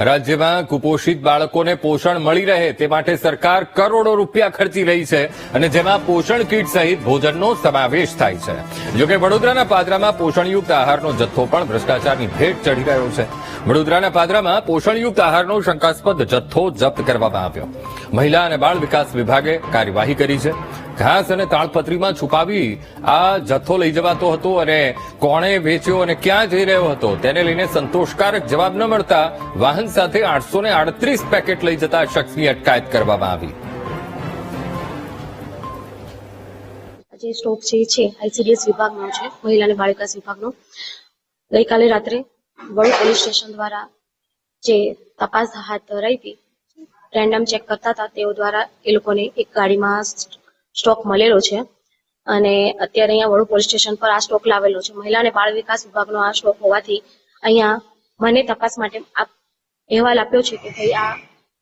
રાજ્યમાં કુપોષિત બાળકોને પોષણ મળી રહે તે માટે સરકાર કરોડો રૂપિયા ખર્ચી રહી છે અને જેમાં પોષણ કીટ સહિત ભોજનનો સમાવેશ થાય છે. જોકે વડોદરાના પાદરામાં પોષણયુક્ત આહારનો જથ્થો પણ ભ્રષ્ટાચારની ભેટ ચડી રહ્યો છે. વડોદરાના પાદરામાં પોષણયુક્ત આહારનો શંકાસ્પદ જથ્થો જપ્ત કરવામાં આવ્યો. મહિલા અને બાળ વિકાસ વિભાગે કાર્યવાહી કરી છે. ઘાસ અને તાળપત્રીમાં છુપાવી આ જથ્થો લઈ જવાતો હતો અને કોણે વેચ્યો અને ક્યાં જઈ રહ્યો હતો તેને લઈને સંતોષકારક જવાબ ન મળતા વાહન સાથે આઠસો ને આડત્રીસ પેકેટ લઈ જતા શખ્સની અટકાયત કરવામાં આવી. જે સ્ટોક છે છે, આઈસીડીએસ વિભાગનો છે, મહિલા અને બાળ વિકાસ વિભાગનો. ગઈકાલે રાત્રે વડુ પોલીસ સ્ટેશન દ્વારા જે તપાસ હાથ ધરાઈ હતી, રેન્ડમ ચેક કરતા હતા, તેઓ દ્વારા એ લોકોને એક ગાડીમાં સ્ટોક મળેલો છે. અને અત્યારે અહીંયા વડુ પોલીસ સ્ટેશન પર આ સ્ટોક લાવેલો છે. મહિલા અને બાળ વિકાસ વિભાગનો આ સ્ટોક હોવાથી અહીંયા મને તપાસ માટે આપ અહેવાલ આપ્યો છે કે ભાઈ આ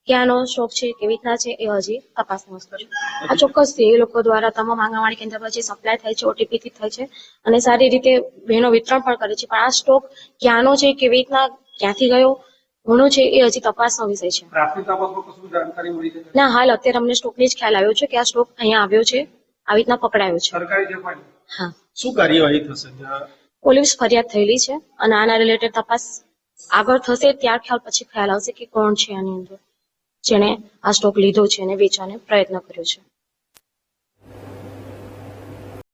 ક્યાંનો સ્ટોક છે, કેવી રીતના છે એ હજી તપાસનો વસ્તુ આ ચોક્કસથી એ લોકો દ્વારા તમામ આંગણવાડી કેન્દ્ર પર જે સપ્લાય થાય છે ઓટીપી થી થાય છે અને સારી રીતે બહેનો વિતરણ પણ કરે છે. પણ આ સ્ટોક ક્યાંનો છે, કેવી રીતના, ક્યાંથી ગયો ઘણો છે એ હજી તપાસનો વિષય છે? ના હાલ અત્યારે અમને સ્ટોકની જ ખ્યાલ આવ્યો છે કે આ સ્ટોક અહીંયા આવ્યો છે આવી રીતના પકડાયો છે. સરકારી જે ફાઇલ? હા. શું કાર્યવાહી થશે? પોલીસ ફરિયાદ થયેલી છે અને આના રિલેટેડ તપાસ આગળ થશે ત્યાર ખ્યાલ પછી ખ્યાલ આવશે કે કોણ છે આની અંદર જેણે આ સ્ટોક લીધો છે અને વેચવાનો પ્રયત્ન કર્યો છે.